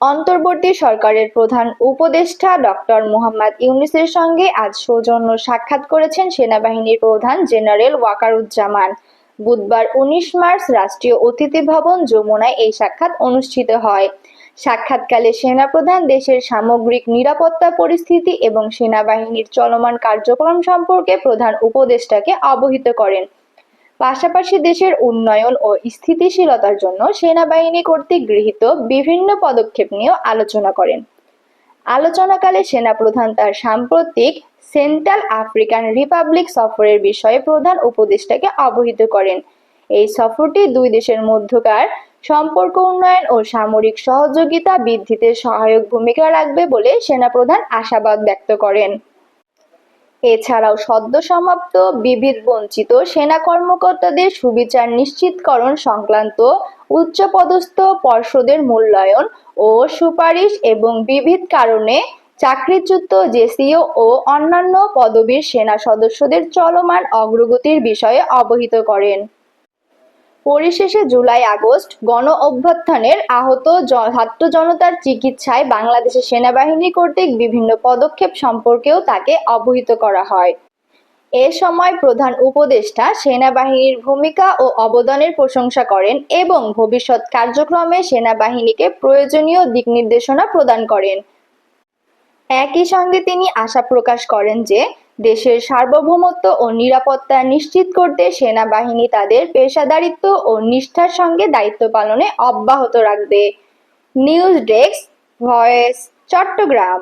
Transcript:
অন্তর্বর্তী সরকারের প্রধান উপদেষ্টা ডক্টর মোহাম্মদ ইউনূসের সঙ্গে আজ সৌজন্য সাক্ষাৎ করেছেন সেনাবাহিনীর প্রধান জেনারেল ওয়াকারুজ্জামান। বুধবার উনিশ মার্চ রাষ্ট্রীয় অতিথি ভবন যমুনায় এই সাক্ষাৎ অনুষ্ঠিত হয়। সাক্ষাৎকালে সেনাপ্রধান দেশের সামগ্রিক নিরাপত্তা পরিস্থিতি এবং সেনাবাহিনীর চলমান কার্যক্রম সম্পর্কে প্রধান উপদেষ্টাকে অবহিত করেন। পাশাপাশি দেশের উন্নয়ন ও স্থিতিশীলতার জন্য সেনাবাহিনী কর্তৃক গৃহীত বিভিন্ন পদক্ষেপ নিয়েও আলোচনা করেন। আলোচনাকালে সেনাপ্রধান তার সাম্প্রতিক সেন্ট্রাল আফ্রিকান রিপাবলিক সফরের বিষয়ে প্রধান উপদেষ্টাকে অবহিত করেন। এই সফরটি দুই দেশের মধ্যকার সম্পর্ক উন্নয়ন ও সামরিক সহযোগিতা বৃদ্ধিতে সহায়ক ভূমিকা রাখবে বলে সেনাপ্রধান আশাবাদ ব্যক্ত করেন। এছাড়াও সদ্য সমাপ্ত বিবিধ বঞ্চিত সেনা কর্মকর্তাদের সুবিচার নিশ্চিতকরণ সংক্রান্ত উচ্চপদস্থ পর্ষদের মূল্যায়ন ও সুপারিশ এবং বিবিধ কারণে চাকরিচ্যুত জেসিও ও অন্যান্য পদবীর সেনা সদস্যদের চলমান অগ্রগতির বিষয়ে অবহিত করেন। পরিশেষে জুলাই, আগস্ট গণ অভ্যুত্থানের আহত ছাত্র জনতার চিকিৎসায় বাংলাদেশের সেনাবাহিনী কর্তৃক বিভিন্ন পদক্ষেপ সম্পর্কেও তাকে অবহিত করা হয়। এ সময় প্রধান উপদেষ্টা সেনাবাহিনীর ভূমিকা ও অবদানের প্রশংসা করেন এবং ভবিষ্যৎ কার্যক্রমে সেনাবাহিনীকে প্রয়োজনীয় দিক নির্দেশনা প্রদান করেন। একই সঙ্গে তিনি আশা প্রকাশ করেন যে দেশের সার্বভৌমত্ব ও নিরাপত্তা নিশ্চিত করতে সেনাবাহিনী তাদের পেশাদারিত্ব ও নিষ্ঠার সঙ্গে দায়িত্ব পালনে অব্যাহত রাখবে। News desk, voice, Chattogram.